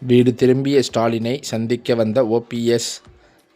வீடு திரும்பிய ஸ்டாலினை சந்திக்க வந்த ஓபிஎஸ்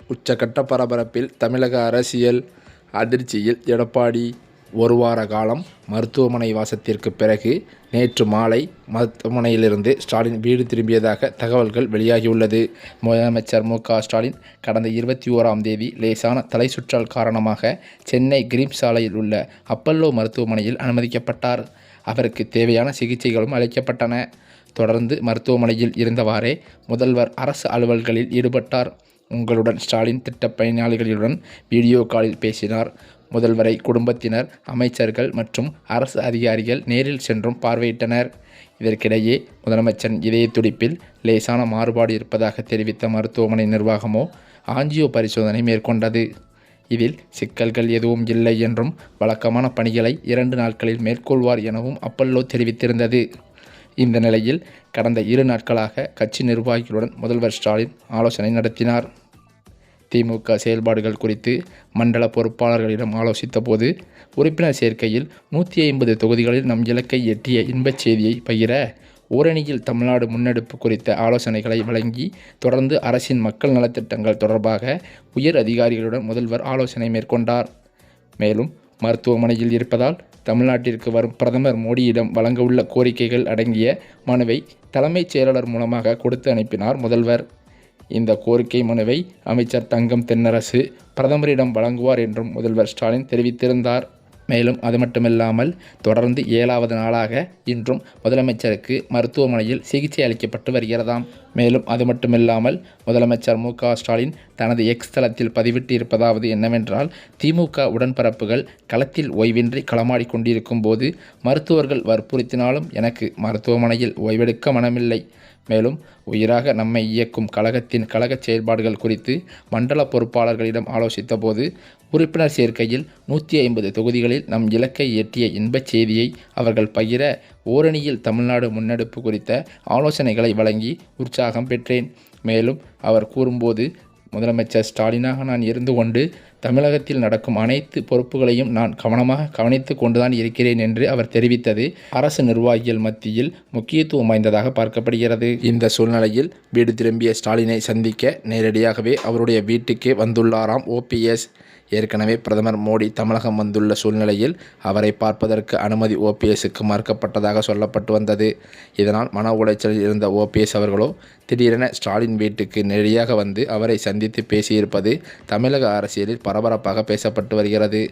உச்சகட்ட பரபரப்பில் தமிழக அரசியல் அதிர்ச்சியில் எடப்பாடி ஒரு வார காலம் மருத்துவமனை வாசத்திற்கு பிறகு நேற்று மாலை மருத்துவமனையிலிருந்து ஸ்டாலின் வீடு திரும்பியதாக தகவல்கள் வெளியாகியுள்ளது. முதலமைச்சர் மு. க. ஸ்டாலின் கடந்த இருபத்தி ஓராம் தேதி லேசான தலை சுற்றல் காரணமாக சென்னை கிரீம் சாலையில் உள்ள அப்பல்லோ மருத்துவமனையில் அனுமதிக்கப்பட்டார். அவருக்கு தேவையான சிகிச்சைகளும் அளிக்கப்பட்டன. தொடர்ந்து மருத்துவமனையில் இருந்தவாறே முதல்வர் அரசு அலுவல்களில் ஈடுபட்டார். உங்களுடன் ஸ்டாலின் திட்ட பயனாளிகளுடன் வீடியோ காலில் பேசினார். முதல்வரை குடும்பத்தினர் அமைச்சர்கள் மற்றும் அரசு அதிகாரிகள் நேரில் சென்றும் பார்வையிட்டனர். இதற்கிடையே முதலமைச்சரின் இதய துடிப்பில் லேசான மாறுபாடு இருப்பதாக தெரிவித்த மருத்துவமனை நிர்வாகமோ ஆஞ்சியோ பரிசோதனை மேற்கொண்டது. இதில் சிக்கல்கள் எதுவும் இல்லை என்றும் வழக்கமான பணிகளை இரண்டு நாட்களில் மேற்கொள்வார் எனவும் அப்பல்லோ தெரிவித்திருந்தது. இந்த நிலையில் கடந்த இரு நாட்களாக கட்சி நிர்வாகிகளுடன் முதல்வர் ஸ்டாலின் ஆலோசனை நடத்தினார். திமுக செயல்பாடுகள் குறித்து மண்டல பொறுப்பாளர்களிடம் ஆலோசித்த போது உறுப்பினர் சேர்க்கையில் நூற்றி ஐம்பது தொகுதிகளில் நம் இலக்கை எட்டிய இன்பச் செய்தியை பகிர ஓரணியில் தமிழ்நாடு முன்னெடுப்பு குறித்த ஆலோசனைகளை வழங்கி தொடர்ந்து அரசின் மக்கள் நலத்திட்டங்கள் தொடர்பாக உயர் அதிகாரிகளுடன் முதல்வர் ஆலோசனை மேற்கொண்டார். மேலும் மருத்துவமனையில் இருப்பதால் தமிழ்நாட்டிற்கு வரும் பிரதமர் மோடியிடம் வழங்கவுள்ள கோரிக்கைகள் அடங்கிய மனுவை தலைமைச் செயலாளர் மூலமாக கொடுத்து அனுப்பினார் முதல்வர். இந்த கோரிக்கை மனுவை அமைச்சர் தங்கம் தென்னரசு பிரதமரிடம் வழங்குவார் என்றும் முதல்வர் ஸ்டாலின் தெரிவித்திருந்தார். மேலும் அது மட்டுமில்லாமல் தொடர்ந்து ஏழாவது நாளாக இன்றும் முதலமைச்சருக்கு மருத்துவமனையில் சிகிச்சை அளிக்கப்பட்டு வருகிறதாம். மேலும் அது மட்டுமில்லாமல் முதலமைச்சர் மு க ஸ்டாலின் தனது எக்ஸ் தளத்தில் பதிவிட்டு இருப்பதாவது என்னவென்றால் திமுக உடன்பரப்புகள் களத்தில் ஓய்வின்றி களமாடி கொண்டிருக்கும் போது மருத்துவர்கள் வற்புறுத்தினாலும் எனக்கு மருத்துவமனையில் ஓய்வெடுக்க மனமில்லை. மேலும் உயிராக நம்மை இயக்கும் கழகத்தின் கழக செயல்பாடுகள் குறித்து மண்டல பொறுப்பாளர்களிடம் ஆலோசித்த போது உறுப்பினர் சேர்க்கையில் நூற்றி ஐம்பது தொகுதிகளில் நம் இலக்கை எட்டிய இன்பச் செய்தியை அவர்கள் பகிர ஓரணியில் தமிழ்நாடு முன்னெடுப்பு குறித்த ஆலோசனைகளை வழங்கி உற்சாகம் பெற்றேன். மேலும் அவர் கூறும்போது முதலமைச்சர் ஸ்டாலினாக நான் இருந்து கொண்டு தமிழகத்தில் நடக்கும் அனைத்து பொறுப்புகளையும் நான் கவனமாக கவனித்து கொண்டுதான் இருக்கிறேன் என்று அவர் தெரிவித்தது அரசு நிர்வாகிகள் மத்தியில் முக்கியத்துவம் வாய்ந்ததாக பார்க்கப்படுகிறது. இந்த சூழ்நிலையில் வீடு திரும்பிய ஸ்டாலினை சந்திக்க நேரடியாகவே அவருடைய வீட்டுக்கே வந்துள்ளாராம் ஓபிஎஸ் ஏற்கனவே பிரதமர் மோடி தமிழகம் வந்துள்ள சூழ்நிலையில் அவரை பார்ப்பதற்கு அனுமதி ஓபிஎஸ்க்கு மறுக்கப்பட்டதாக சொல்லப்பட்டு வந்தது. இதனால் மன உளைச்சலில் இருந்த ஓபிஎஸ் அவர்களோ திடீரென ஸ்டாலின் வீட்டுக்கு நேரடியாக வந்து அவரை சந்தித்து பேசியிருப்பது தமிழக அரசியலில் பரபரப்பாக பேசப்பட்டு வருகிறது.